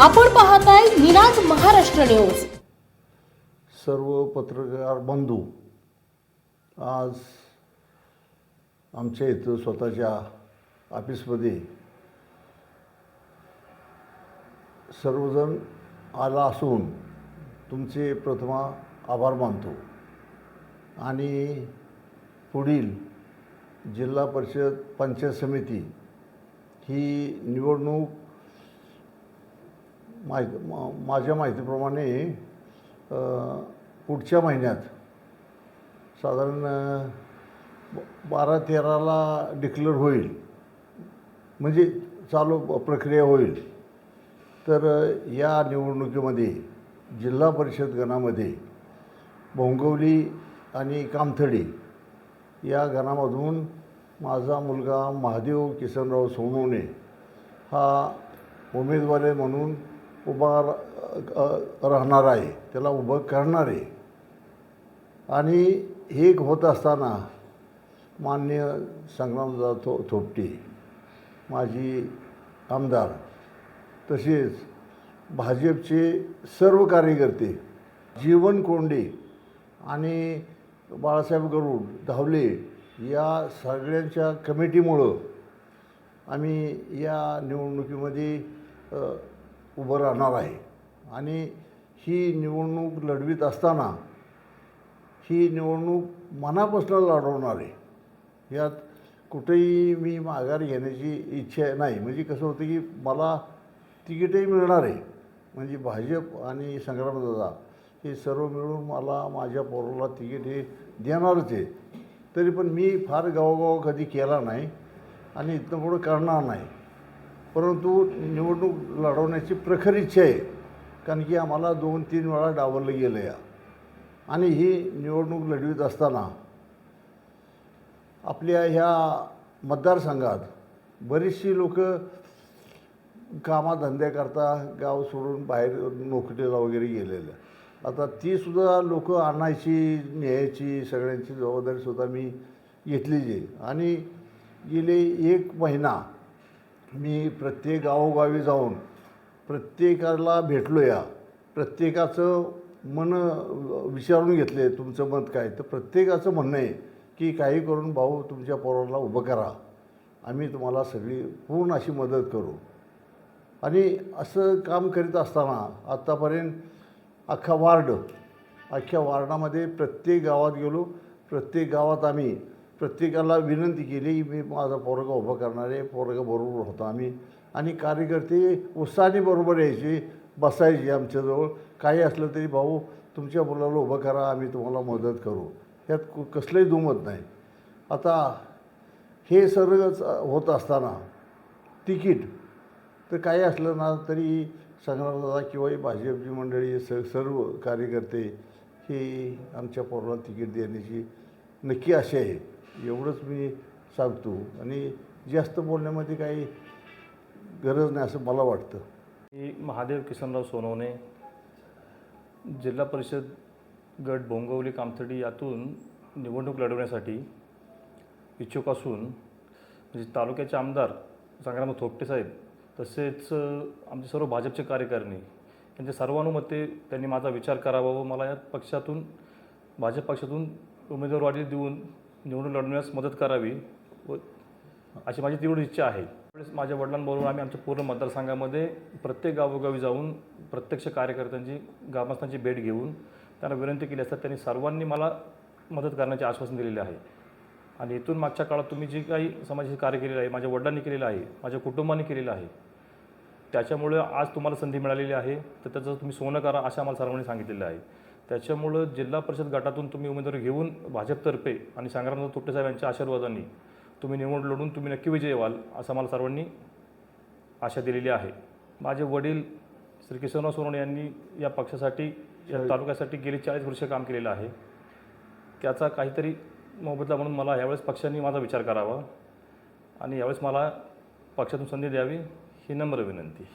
आपण पाहताय निनाद महाराष्ट्र न्यूज. सर्व पत्रकार बंधू आज आमच्या इथं स्वतःच्या ऑफिसमध्ये सर्वजण आला असून तुमचे प्रथमा आभार मानतो. आणि पुढील जिल्हा परिषद पंचायत समिती ही निवडणूक माहिती मा- माझ्या माहितीप्रमाणे पुढच्या महिन्यात साधारण बारा तेराला डिक्लेअर होईल. म्हणजे चालू प्रक्रिया होईल. तर या निवडणुकीमध्ये जिल्हा परिषद गणामध्ये भोंगवली आणि कामथडी या गणामधून माझा मुलगा महादेव किसनराव सोनवणे हा उमेदवारी म्हणून उभा रा- राहणार आहे त्याला उभं करणार आहे. आणि हे होत असताना मान्य संग्रामदा थो थोपटे माजी आमदार तसेच भाजपचे सर्व कार्यकर्ते जीवन कोंडे आणि बाळासाहेब गरुड धावले या सगळ्यांच्या कमिटीमुळं आम्ही या निवडणुकीमध्ये उभं राहणार आहे. आणि ही निवडणूक लढवीत असताना ही निवडणूक मनापासून लढवणार आहे. यात कुठेही मी माघार घेण्याची इच्छा नाही. म्हणजे कसं होतं की मला तिकीटही मिळणार आहे. म्हणजे भाजप आणि संग्रामदादा हे सर्व मिळून मला माझ्या पोराला तिकीट हे देणारच आहे. तरी पण मी फार गावोगाव कधी केला नाही आणि इथनं पुढं करणार नाही. परंतु निवडणूक लढवण्याची प्रखर इच्छा आहे. कारण की आम्हाला दोन तीन वेळा डावललं गेलं या आणि ही निवडणूक लढवीत असताना आपल्या ह्या मतदारसंघात बरीचशी लोक कामाधंद्याकरता गाव सोडून बाहेर नोकरीला वगैरे गेलेलं. आता तीसुद्धा लोक आणायची न्यायची सगळ्यांची जबाबदारीसुद्धा मी घेतली आहे. आणि गेले एक महिना मी प्रत्येक गावोगावी जाऊन प्रत्येकाला भेटलो या प्रत्येकाचं मन विचारून घेतले तुमचं मत काय? तर प्रत्येकाचं म्हणणं आहे की काही करून भाऊ तुमच्या पोराला उभं करा. आम्ही तुम्हाला सगळी पूर्ण अशी मदत करू. आणि असं काम करीत असताना आत्तापर्यंत अख्खा वार्ड अख्ख्या वार्डामध्ये प्रत्येक गावात गेलो. प्रत्येक गावात आम्ही प्रत्येकाला विनंती केली मी माझा पोरगा उभं करणार आहे पोरगा बरोबर होता आम्ही. आणि कार्यकर्ते उत्साहाने बरोबर यायचे बसायचे आमच्याजवळ. काही असलं तरी भाऊ तुमच्या मुलाला उभं करा आम्ही तुम्हाला मदत करू. यात कु- कसलंही दुमत नाही. आता हे सर्वच होत असताना तिकीट तर काही असलं ना तरी संग्रामदादा किंवा भाजपची मंडळी स सर्व कार्यकर्ते हे आमच्या पोराला तिकीट देण्याची नक्की अशी आहे. एवढंच मी सांगतो. आणि जास्त बोलण्यामध्ये काही गरज नाही असं मला वाटतं. मी महादेव किसनराव सोनवणे जिल्हा परिषद गट बोंगवली कामथडी यातून निवडणूक लढवण्यासाठी इच्छुक असून म्हणजे तालुक्याचे आमदार संग्राम थोपटे साहेब तसेच आमचे सर्व भाजपचे कार्यकारिणी यांच्या सर्वानुमते त्यांनी माझा विचार करावा व मला या पक्षातून भाजप पक्षातून उमेदवारी देऊन निवडून लढण्यास मदत करावी व अशी माझी तेवढी इच्छा आहे. त्यावेळेस माझ्या वडिलांबरोबर आम्ही आमच्या पूर्ण मतदारसंघामध्ये प्रत्येक गावोगावी जाऊन प्रत्यक्ष कार्यकर्त्यांची ग्रामस्थांची भेट घेऊन त्यांना विनंती केली असतात त्यांनी सर्वांनी मला मदत करण्याचे आश्वासन दिलेले आहे. आणि इथून मागच्या काळात तुम्ही जी काही समाजाचे कार्य केलेलं आहे माझ्या वडिलांनी केलेलं आहे माझ्या कुटुंबाने केलेलं आहे त्याच्यामुळे आज तुम्हाला संधी मिळालेली आहे. तर त्याचं तुम्ही सोनं करा असं आम्हाला सर्वांनी सांगितलेलं आहे. त्याच्यामुळं जिल्हा परिषद गटातून तुम्ही उमेदवारी घेऊन भाजपतर्फे आणि संग्रामदास तुपटे साहेब यांच्या आशीर्वादाने तुम्ही निवड लढून तुम्ही नक्की विजय व्हाल असं मला सर्वांनी आशा दिलेली आहे. माझे वडील श्री किशनराव सोनवणे यांनी या पक्षासाठी या तालुक्यासाठी गेली चाळीस वर्ष काम केलेलं आहे. त्याचा काहीतरी मोबदला म्हणून मला यावेळेस पक्षांनी माझा विचार करावा आणि यावेळेस मला पक्षातून संधी द्यावी ही नम्र विनंती.